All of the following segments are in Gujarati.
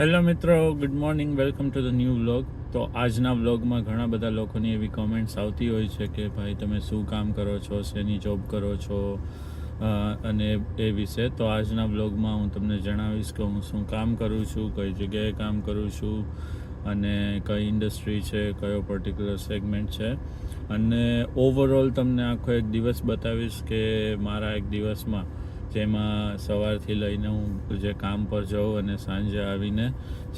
હેલો મિત્રો good morning welcome to the new vlog તો આજના વ્લોગમાં ઘણા બધા લોકોની એવી કોમેન્ટ્સ આવતી હોય છે કે, ભાઈ, તમે શું કામ કરો છો? શેની જોબ કરો છો? અને એ વિશે. તો આજના વ્લોગમાં હું તમને જણાવીશ કે હું શું કામ કરું છું, કઈ જગ્યાએ કામ કરું છું, અને કઈ ઇન્ડસ્ટ્રી છે, કયો પર્ટિક્યુલર સેગમેન્ટ છે. અને ઓવરઓલ તમને આખો એક દિવસ બતાવીશ કે મારા એક દિવસમાં જેમાં સવારથી લઈને હું જે કામ પર જાઉં અને સાંજે આવીને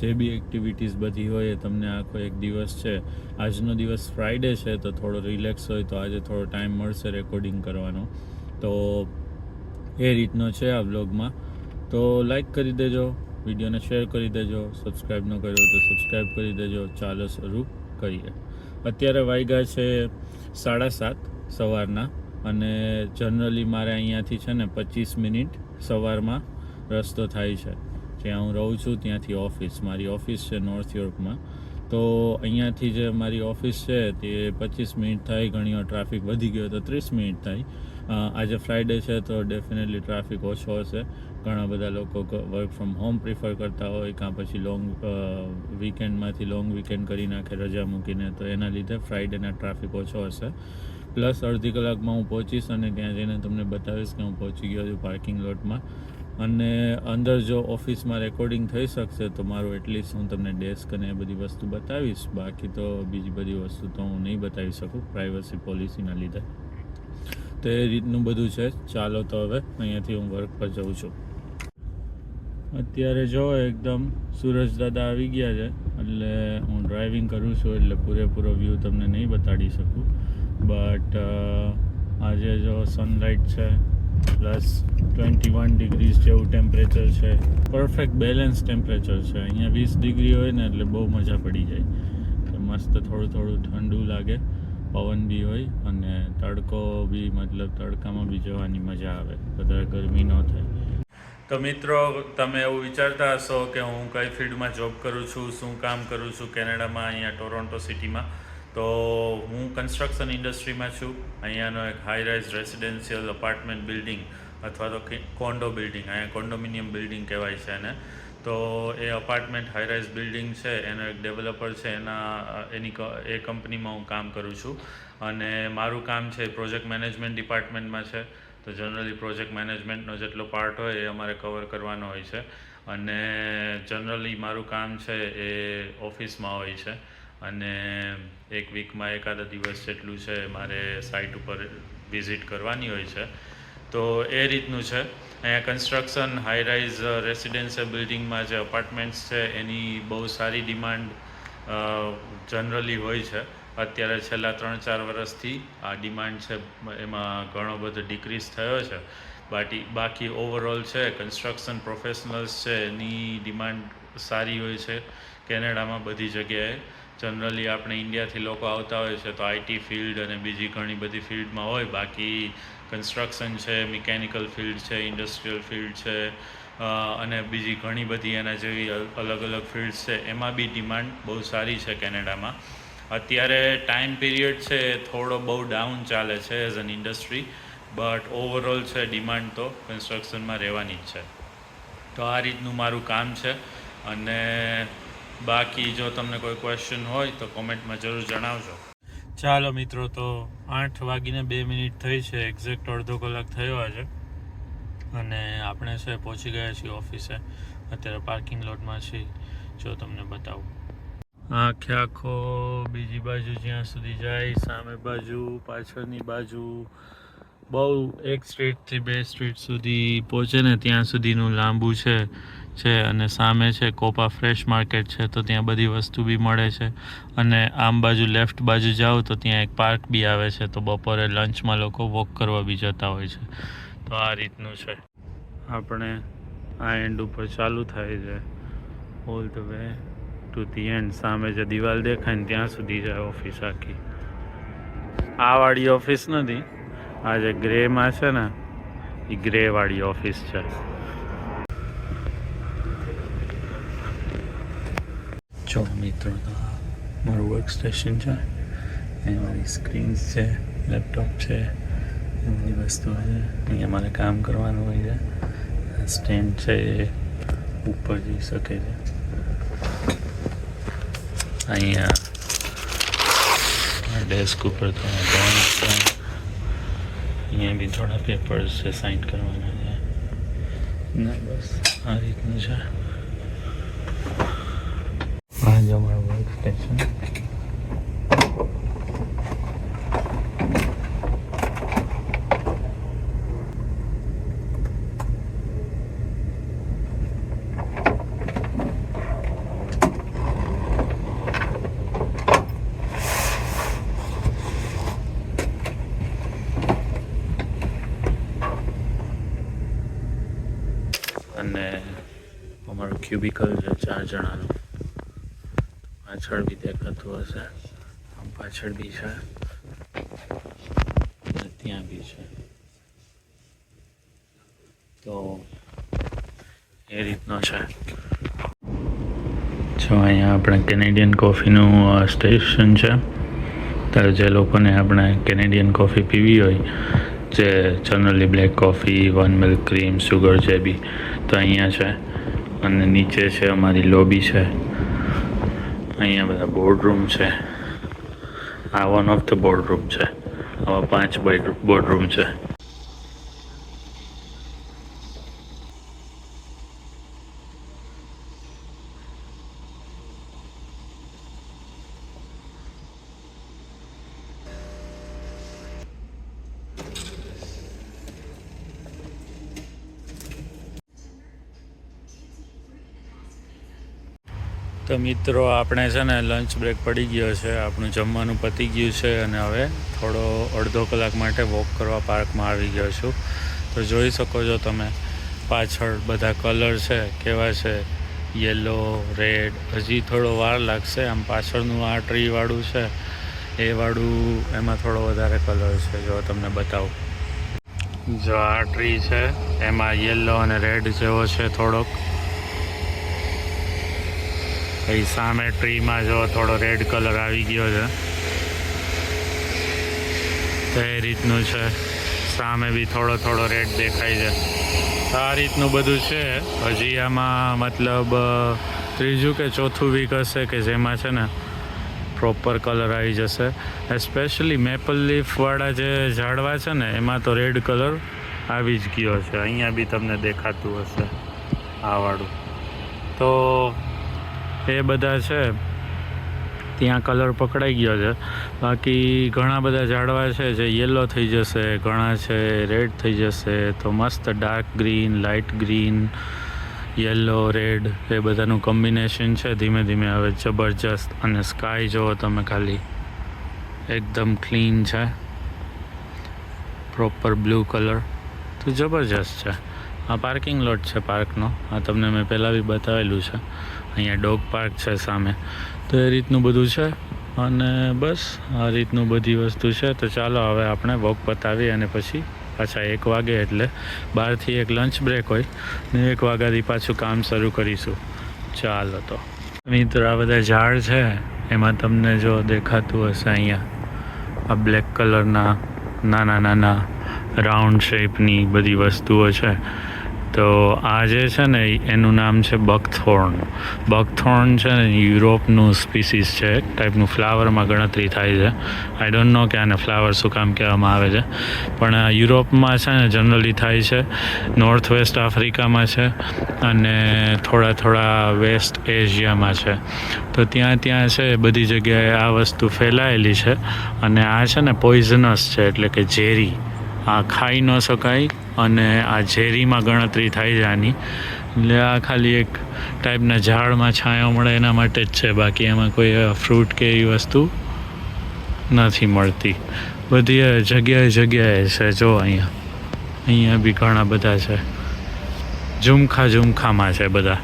જે બી એક્ટિવિટીઝ બધી હોય એ તમને આખો એક દિવસ છે. આજનો દિવસ ફ્રાઈડે છે તો થોડો રિલેક્સ હોય તો આજે થોડો ટાઈમ મળશે રેકોર્ડિંગ કરવાનો. તો એ રીતનો છે આ વ્લોગમાં તો લાઈક કરી દેજો, વિડીયોને શેર કરી દેજો સબસ્ક્રાઈબ ન કર્યો તો સબસ્ક્રાઈબ કરી દેજો. ચાલો શરૂ કરીએ. અત્યારે વાગ્યા છે સાડા સાત સવારના. અને જનરલી મારે અહીંયાથી છે ને પચીસ મિનિટ સવારમાં રસ્તો થાય છે. જ્યાં હું રહું છું ત્યાંથી ઓફિસ. મારી ઓફિસ છે નોર્થ યોર્કમાં તો અહીંયાથી જે મારી ઓફિસ છે તે પચીસ મિનિટ થાય ઘણી વાર ટ્રાફિક વધી ગયો તો ત્રીસ મિનિટ થાય. આજે ફ્રાઈડે છે તો ડેફિનેટલી ટ્રાફિક ઓછો હશે. ઘણા બધા લોકો વર્ક ફ્રોમ હોમ પ્રિફર કરતા હોય, કાં પછી લોંગ વીકેન્ડમાંથી લોંગ વીકેન્ડ કરી નાખે રજા મૂકીને. તો એના લીધે ફ્રાઈડેના ટ્રાફિક ઓછો હશે. પ્લસ અડધી કલાકમાં હું પહોંચીશ અને ત્યાં જઈને તમને બતાવીશ કે હું પહોંચી ગયો છું પાર્કિંગ લોટમાં અને અંદર જો ઓફિસમાં રેકોર્ડિંગ થઈ શકશે તો મારું એટલીસ્ટ હું તમને ડેસ્ક અને એ બધી વસ્તુ બતાવીશ. બાકી તો બીજી બધી વસ્તુ તો હું નહીં બતાવી શકું પ્રાઇવસી પોલિસીના લીધે. તો એ રીતનું બધું છે. ચાલો તો હવે અહીંયાથી હું વર્ક પર જાઉં છું. અત્યારે જો એકદમ સૂરજ દાદા આવી ગયા છે. એટલે હું ડ્રાઇવિંગ કરું છું એટલે પૂરેપૂરો વ્યૂ તમને નહીં બતાડી શકું. બટ આજે જો સનલાઇટ છે પ્લસ ટ્વેન્ટી વન ડિગ્રીઝ જેવું ટેમ્પરેચર છે પરફેક્ટ બેલેન્સ ટેમ્પરેચર છે. અહીંયા વીસ ડિગ્રી હોય ને એટલે બહુ મજા પડી જાય. મસ્ત થોડું થોડું ઠંડુ લાગે, પવન બી હોય અને તડકો બી, મતલબ તડકામાં બી જવાની મજા આવે. વધારે ગરમી ન થાય. તો મિત્રો, તમે એવું વિચારતા હશો કે હું કઈ ફિલ્ડમાં જોબ કરું છું, શું કામ કરું છું, કેનેડામાં, અહીંયા ટોરોન્ટો સિટીમાં તો હું કન્સ્ટ્રક્શન ઇન્ડસ્ટ્રીમાં છું. અહીંયાનો એક high rise residential apartment building અથવા તો કોન્ડો બિલ્ડિંગ અહીંયા કોન્ડોમિનિયમ બિલ્ડિંગ કહેવાય છે એને. તો એ અપાર્ટમેન્ટ હાઈ રાઇઝ બિલ્ડિંગ છે, એનો એક ડેવલપર છે, એના, એની એ કંપનીમાં હું કામ કરું છું. અને મારું કામ છે પ્રોજેક્ટ મેનેજમેન્ટ ડિપાર્ટમેન્ટમાં છે. તો જનરલી પ્રોજેક્ટ મેનેજમેન્ટનો જેટલો પાર્ટ હોય એ અમારે કવર કરવાનો હોય છે. અને જનરલી મારું કામ છે એ ઓફિસમાં હોય છે. અને એક વીકમાં એકાદા દિવસ જેટલું છે મારે સાઇટ ઉપર વિઝિટ કરવાની હોય છે. તો એ રીતનું છે. અહીંયા કન્સ્ટ્રક્શન હાઈ રાઇઝ રેસિડેન્શિયલ બિલ્ડિંગમાં જે અપાર્ટમેન્ટ્સ છે, એની બહુ સારી ડિમાન્ડ જનરલી હોય છે. અત્યારે છેલ્લા ત્રણ ચાર વર્ષથી આ ડિમાન્ડ છે, એમાં ઘણો બધો ડિક્રીઝ થયો છે. બાકી બાકી ઓવરઓલ છે કન્સ્ટ્રક્શન પ્રોફેશનલ્સ છે, એની ડિમાન્ડ સારી હોય છે. કેનેડામાં બધી જગ્યાએ જનરલી આપણે ઇન્ડિયાથી લોકો આવતા હોય છે, તો આઈટી ફિલ્ડ અને બીજી ઘણી બધી ફિલ્ડમાં હોય. બાકી કન્સ્ટ્રક્શન છે મિકેનિકલ ફિલ્ડ છે ઇન્ડસ્ટ્રીયલ ફિલ્ડ છે અને બીજી ઘણી બધી એના જેવી અલગ અલગ ફિલ્ડ્સ છે. એમાં બી ડિમાન્ડ બહુ સારી છે કેનેડામાં. અત્યારે ટાઈમ પીરિયડ છે, થોડો બહુ ડાઉન ચાલે છે as an industry but overall છે ડિમાન્ડ તો કન્સ્ટ્રક્શનમાં રહેવાની જ છે. તો આ રીતનું મારું કામ છે. અને બાકી જો તમને કોઈ ક્વેશ્ચન હોય તો કોમેન્ટમાં જરૂર જણાવજો. ચાલો મિત્રો, તો આઠ વાગીને બે મિનિટ થઈ છે. એક્ઝેક્ટ અડધો કલાક થયો આજે. અને આપણે છે, પહોંચી ગયા છીએ ઓફિસે અત્યારે પાર્કિંગ લોટમાં છીએ. જો તમને બતાવું. આખે આખો, બીજી બાજુ જ્યાં સુધી જાય, સામે બાજુ, પાછળની બાજુ, બહુ એક સ્ટ્રીટથી બે સ્ટ્રીટ સુધી પહોંચે ને ત્યાં સુધીનું લાંબુ છે. છે અને સામે છે કોપા ફ્રેશ માર્કેટ છે, તો ત્યાં બધી વસ્તુ બી મળે છે. અને આમ બાજુ લેફ્ટ બાજુ જાઓ, તો ત્યાં એક પાર્ક બી આવે છે, તો બપોરે લંચમાં લોકો વોક કરવા બી જતા હોય છે. તો આ રીતનું છે. આપણે આ એન્ડ ઉપર ચાલુ થાય છે. All the way to the end સામે જે દિવાલ દેખાય ને, ત્યાં સુધી જાય ઓફિસ આખી. આ વાળી ઓફિસ નથી. આ જે ગ્રેમાં છે ને એ ગ્રે વાળી ઓફિસ છે. જો મિત્રો તો મારું વર્ક સ્ટેશન છે અહીં મારી સ્ક્રીન્સ છે લેપટોપ છે એ બધી વસ્તુઓ છે અહીંયા મારે કામ કરવાનું હોય છે સ્ટેન્ડ છે એ ઉપર જઈ શકે છે અહીંયા ડેસ્ક ઉપર થોડા ડ્રોઈંગ છે અહીંયા બી થોડા પેપર્સ છે સાઇન કરવાના છે ના બસ આ રીતનું છે આ જ અમારું વર્ક સ્ટેશન અને અમારું ક્યુબિકલ છે ચાર જણાનું. પાછળ બી દેખાતું હશે. આમ પાછળ બી છે. ત્યાં બી છે. તો એ રીતનો છે. જો અહીંયા આપણે કેનેડિયન કોફીનું સ્ટેશન છે. ત્યારે જે લોકોને આપણે કેનેડિયન કોફી પીવી હોય, જે generally black coffee one milk cream sugar જે બી, તો અહીંયા છે. અને નીચે છે અમારી લોબી છે. અહીંયા બધા બોર્ડરૂમ છે. આ વન ઓફ ધ બોર્ડરૂમ છે. આવા પાંચ બોર્ડરૂમ છે. તો મિત્રો, આપણે છે ને લંચ બ્રેક પડી ગયો છે. આપણું જમવાનું પતી ગયું છે અને હવે થોડો અડધો કલાક માટે વોક કરવા પાર્કમાં આવી ગયો છું. તો જોઈ શકો છો તમે, પાછળ બધા કલર છે, કેવા છે? યલો રેડ હજી થોડો વાર લાગશે. આમ પાછળનું આ ટ્રીવાળું છે, એ વાળું એમાં થોડો વધારે કલર છે, જો તમને બતાવું. જો આ ટ્રી છે, એમાં યલો અને રેડ જેવો છે થોડોક. પછી સામે ટ્રીમાં જો થોડો રેડ કલર આવી ગયો છે. તો એ રીતનું છે. સામે બી થોડો થોડો રેડ દેખાય છે. આ રીતનું બધું છે. હજી આમાં મતલબ ત્રીજું કે ચોથું વીક હશે કે જેમાં છે ને પ્રોપર કલર આવી જશે. એસ્પેશિયલી મેપલ લીફવાળા જે ઝાડવા છે ને, એમાં તો રેડ કલર આવી જ ગયો છે. અહીંયા બી તમને દેખાતું હશે આ વાળું. તો એ બધા છે. ત્યાં કલર પકડાઈ ગયો છે. બાકી ઘણા બધા ઝાડવા છે જે યલો થઈ જશે, ઘણા છે રેડ થઈ જશે. તો મસ્ત dark green light green yellow red એ બધાનું કોમ્બિનેશન છે. ધીમે ધીમે હવે જબરજસ્ત અને સ્કાય જુઓ તમે ખાલી. એકદમ ક્લીન છે. પ્રોપર બ્લુ કલર તો જબરજસ્ત છે. આ પાર્કિંગ લોટ છે પાર્કનો આ તમને મેં પહેલાં બી બતાવેલું છે. અહીંયા ડોગ પાર્ક છે સામે. તો એ રીતનું બધું છે. અને બસ, આ રીતનું બધી વસ્તુ છે. તો ચાલો હવે આપણે વોક પતાવી અને પછી પાછા એક વાગે એટલે બહારથી એક લંચ બ્રેક હોય. ને એક વાગ્યાથી પાછું કામ શરૂ કરીશું. ચાલો તો. મિત્રો, આ બધા ઝાડ છે. એમાં તમને જો દેખાતું હશે અહીંયા. આ બ્લેક કલરના નાના નાના રાઉન્ડ શેપની બધી વસ્તુઓ છે. તો આ જે છે ને, એનું નામ છે બકથોર્ન. બકથોર્ન છે ને, યુરોપનું સ્પીસીસ છે. એક ટાઈપનું ફ્લાવરમાં ગણતરી થાય છે. આઈ ડોન્ટ નો કે આને ફ્લાવર શું કામ કહેવામાં આવે છે. પણ યુરોપમાં છે ને, જનરલી થાય છે. નોર્થ વેસ્ટ આફ્રિકામાં છે અને થોડા થોડા વેસ્ટ એશિયામાં છે. તો ત્યાં ત્યાં છે, બધી જગ્યાએ આ વસ્તુ ફેલાયેલી છે. અને આ છે ને પોઈઝનસ છે, એટલે કે ઝેરી. આ ખાઈ ન શકાય અને આ ઝેરીમાં ગણતરી થાય છે આની. એટલે આ ખાલી એક ટાઈપના ઝાડમાં છાંયો મળે એના માટે જ છે. બાકી એમાં કોઈ ફ્રૂટ કે એવી વસ્તુ નથી મળતી. બધી જગ્યાએ જગ્યાએ છે. જો અહીંયા અહીંયા બી ઘણા બધા છે. ઝુમખા ઝુમખામાં છે બધા.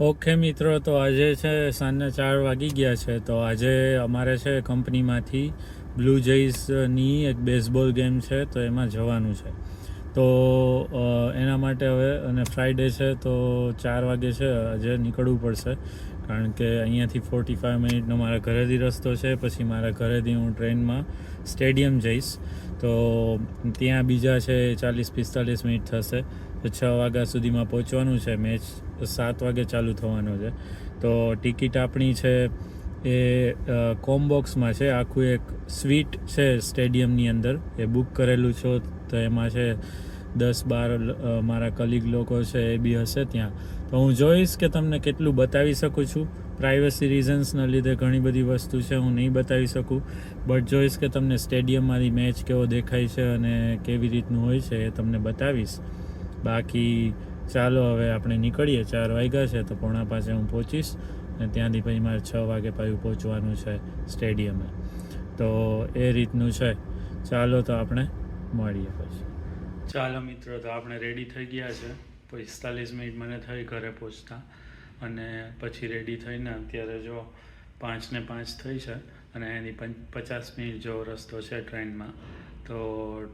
ઓકે મિત્રો, તો આજે છે સાંજના ચાર વાગી ગયા છે. તો આજે અમારે છે કંપનીમાંથી બ્લુ જેઇસની એક બેઝબોલ ગેમ છે, તો એમાં જવાનું છે. તો એના માટે હવે, અને ફ્રાઈડે છે, તો ચાર વાગે છે, આજે નીકળવું પડશે. કારણ કે અહીંયાથી ફોર્ટી ફાઇવ મિનિટનો મારા ઘરેથી રસ્તો છે, પછી મારા ઘરેથી હું ટ્રેનમાં સ્ટેડિયમ જઈશ. તો ત્યાં બીજા છે, ચાલીસ પિસ્તાલીસ મિનિટ થશે. તો છ વાગ્યા સુધીમાં પહોંચવાનું છે, મેચ સાત વાગે ચાલુ થવાનો છે. તો ટિકિટ આપણી છે એ કોમબોક્સમાં છે. આખું એક સ્વીટ છે સ્ટેડિયમની અંદર. એ બુક કરેલું છો. તો એમાં છે દસ બાર મારા કલીગ લોકો છે એ બી હશે ત્યાં. તો હું જોઈશ કે તમને કેટલું બતાવી શકું છું. પ્રાઇવસી રીઝન્સના લીધે ઘણી બધી વસ્તુ છે હું નહીં બતાવી શકું. બટ જોઈશ કે તમને સ્ટેડિયમમાંથી મેચ કેવો દેખાય છે અને કેવી રીતનું હોય છે એ તમને બતાવીશ. બાકી ચાલો હવે આપણે નીકળીએ. ચાર વાગ્યા છે તો પોણા પાસે હું પહોંચીશ. અને ત્યાંથી પછી મારે છ વાગે પાછું પહોંચવાનું છે સ્ટેડિયમે. તો એ રીતનું છે. ચાલો તો આપણે મળીએ પછી. ચાલો મિત્રો, તો આપણે રેડી થઈ ગયા છે. પિસ્તાલીસ મિનિટ મને થઈ ઘરે પહોંચતા અને પછી રેડી થઈને અત્યારે જો પાંચ ને પાંચ થઈ છે અને એની પચાસ મિનિટ જેવો રસ્તો છે ટ્રેનમાં. તો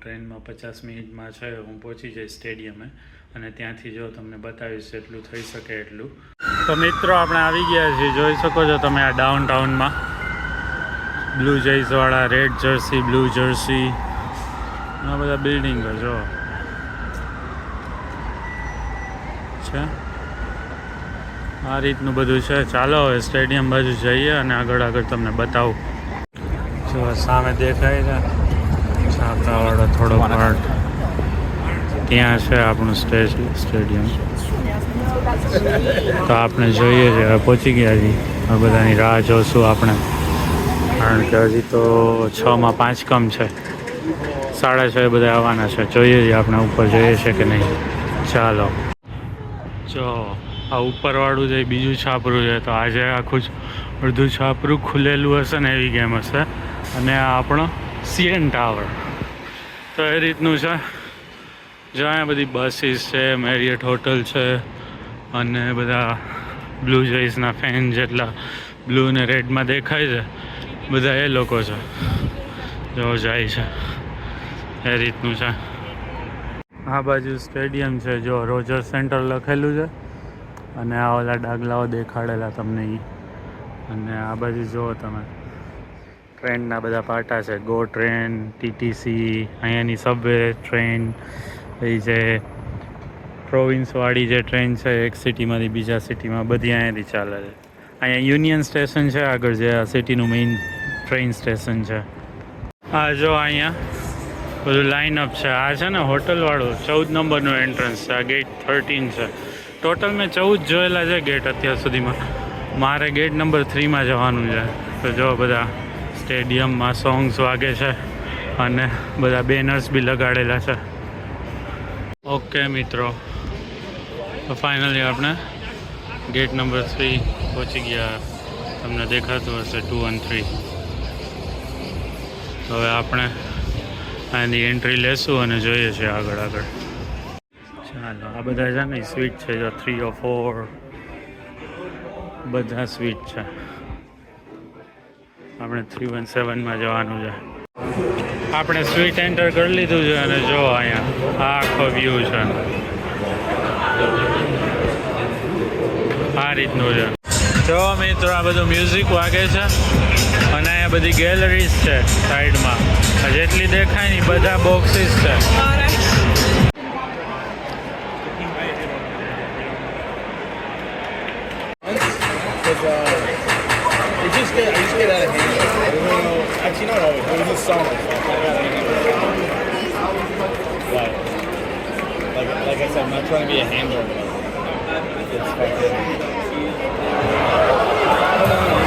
ટ્રેનમાં પચાસ મિનિટમાં છે, હું પહોંચી જઈશ સ્ટેડિયમે અને ત્યાંથી જો તમને બતાવીશ એટલું થઈ શકે એટલું. તો મિત્રો આપણે આવી ગયા છીએ. જોઈ શકો છો તમે આ ડાઉન ટાઉનમાં બ્લુ જર્સીવાળા રેડ જર્સી બ્લુ જર્સી આ બધા બિલ્ડિંગો જો છે? આ રીતનું બધું છે. ચાલો હવે સ્ટેડિયમ બાજુ જઈએ અને આગળ આગળ તમને બતાવું. જો સામે દેખાય છે. છાપરાવાળો થોડો પાર્ટ ત્યાં છે આપણું સ્ટેજ સ્ટેડિયમ તો આપણે જોઈએ છે, હવે પહોંચી ગયા છીએ. આ બધાની રાહ જોશું આપણે. કારણ કે હજી તો છમાં પાંચ કમ છે. સાડા છ એ બધા આવવાના છે. જોઈએ છીએ આપણે ઉપર જોઈએ છે કે નહીં. ચાલો. જો, આ ઉપરવાળું જે બીજું છાપરું છે, તો આજે આખું જ અડધું છાપરું ખુલેલું હશે ને એવી ગેમ હશે. અને આ આપણો સીએન ટાવર. તો એ રીતનું છે. જો અહીંયા બધી બસીસ છે મેરિયટ હોટલ છે અને બધા બ્લુ જોઈસના ફેન જેટલા બ્લુ ને રેડમાં દેખાય છે, બધા એ લોકો છે. જો જાય છે. એ રીતનું છે. આ બાજુ સ્ટેડિયમ છે, જો રોજર સેન્ટર લખેલું છે. અને આ ઓલા ડાગલાઓ દેખાડેલા તમને એ અને આ બાજુ જુઓ તમે. ટ્રેનના બધા પાટા છે. ગો ટ્રેન ટીટીસી અહીંયાની સબવે ટ્રેન પછી જે પ્રોવિન્સવાળી જે ટ્રેન છે, એક સિટીમાંથી બીજા સિટીમાં બધી અહીંયાથી ચાલે છે. અહીંયા યુનિયન સ્ટેશન છે, આગળ જે આ સિટીનું મેઇન ટ્રેન સ્ટેશન છે. આ જો અહીંયા બધું લાઇન અપ છે. આ છે ને હોટલવાળું, ચૌદ નંબરનું એન્ટ્રન્સ છે. આ ગેટ થર્ટીન છે. ટોટલ મેં ચૌદ જોયેલા છે ગેટ અત્યાર સુધીમાં. મારે ગેટ નંબર થ્રીમાં જવાનું છે. તો જો બધા સ્ટેડિયમમાં સોંગ્સ વાગે છે અને બધા બેનર્સ બી લગાડેલા છે. ઓકે મિત્રો. તો ફાઇનલી આપણે ગેટ નંબર થ્રી પહોંચી ગયા. તમને દેખાતું હશે ટુ વન થ્રી તો હવે આપણે આની એન્ટ્રી લેશું અને જોઈએ છીએ આગળ આગળ. ચાલો, આ બધા છે ને સ્વીટ છે, જો થ્રી ઓ ફોર બધા સ્વીટ છે. આપણે થ્રી વન સેવનમાં જવાનું છે. આપણે સ્વીટ એન્ટર કરી લીધું છે અને જો અહીંયા આ આખો વ્યૂ છે. આ રીતનું છે. જો મિત્રો આ બધું મ્યુઝિક વાગે છે, અને અહીંયા બધી ગેલેરીઝ છે સાઈડમાં જેટલી દેખાય ને બધા બોક્સીસ છે. Like, I said, I'm not trying to be a. But it's fucking.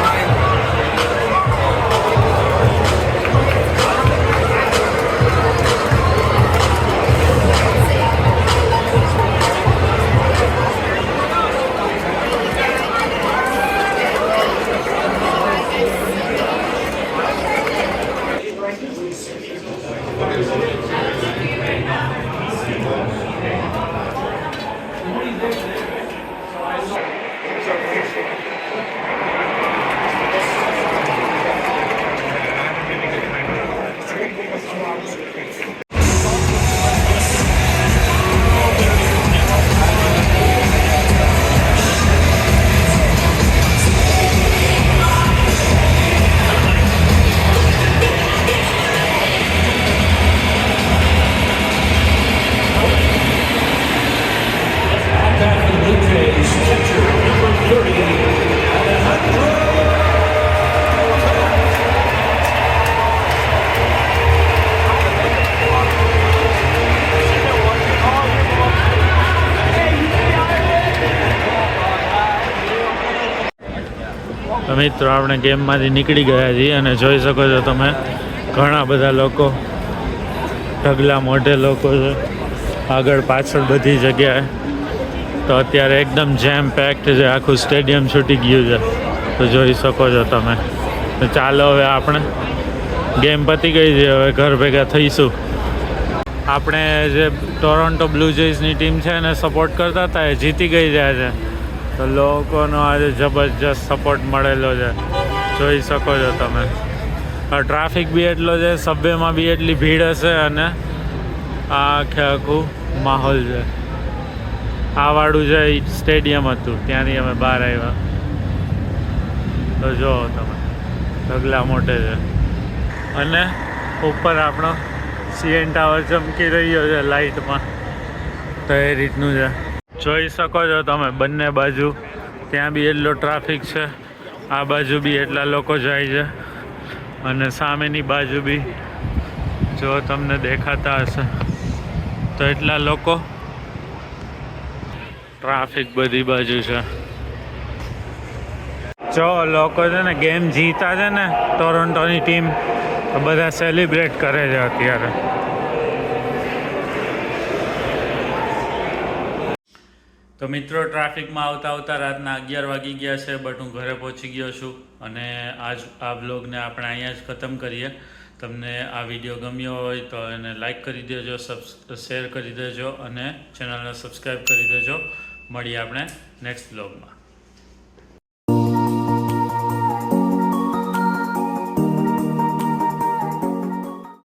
મિત્રો, આપણે ગેમમાંથી નીકળી ગયા છીએ અને જોઈ શકો છો તમે, ઘણા બધા લોકો, ઢગલા મોઢે લોકો છે. આગળ પાછળ બધી જગ્યાએ. તો અત્યારે એકદમ જેમ પેક્ડ છે, આખું સ્ટેડિયમ છૂટી ગયું છે. તો જોઈ શકો છો તમે. ચાલો હવે આપણે, ગેમ પતી ગઈ છે, હવે ઘર ભેગા થઈશું. આપણે જે ટોરોન્ટો બ્લુ ટીમ છે એને સપોર્ટ કરતા હતા, એ જીતી ગઈ જાય છે. તો લોકોનો આજે જબરજસ્ત સપોર્ટ મળેલો છે. જોઈ શકો છો તમે. ટ્રાફિક બી એટલો છે સબવેમાં બી એટલી ભીડ હશે અને આખે આખું માહોલ છે. આ વાળું છે, ઈ સ્ટેડિયમ હતું. ત્યાંથી અમે બહાર આવ્યા. તો જુઓ તમે. ઢગલા મોટે છે. અને ઉપર આપણો સીએન ટાવર ચમકી રહ્યો છે લાઇટમાં તો એ રીતનું છે. જોઈ શકો છો તમે બંને બાજુ. ત્યાં બી એટલો ટ્રાફિક છે. આ બાજુ બી એટલા લોકો જાય છે. અને સામેની બાજુ બી જો તમને દેખાતા હશે. તો એટલા લોકો ટ્રાફિક બધી બાજુ છે. જો લોકો છે ને ગેમ જીતા છે ને ટોરોન્ટોની ટીમ તો બધા સેલિબ્રેટ કરે છે અત્યારે. તો મિત્રો, ટ્રાફિકમાં આવતા આવતા રાતના અગિયાર વાગી ગયા છે, બટ હું ઘરે પહોંચી ગયો છું અને આજ આ બ્લોગને આપણે અહીંયા જ ખતમ કરીએ. તમને આ વીડિયો ગમ્યો હોય તો એને લાઇક કરી દેજો સબ શેર કરી દેજો અને ચેનલને સબસ્ક્રાઈબ કરી દેજો. મળીએ આપણે નેક્સ્ટ બ્લોગમાં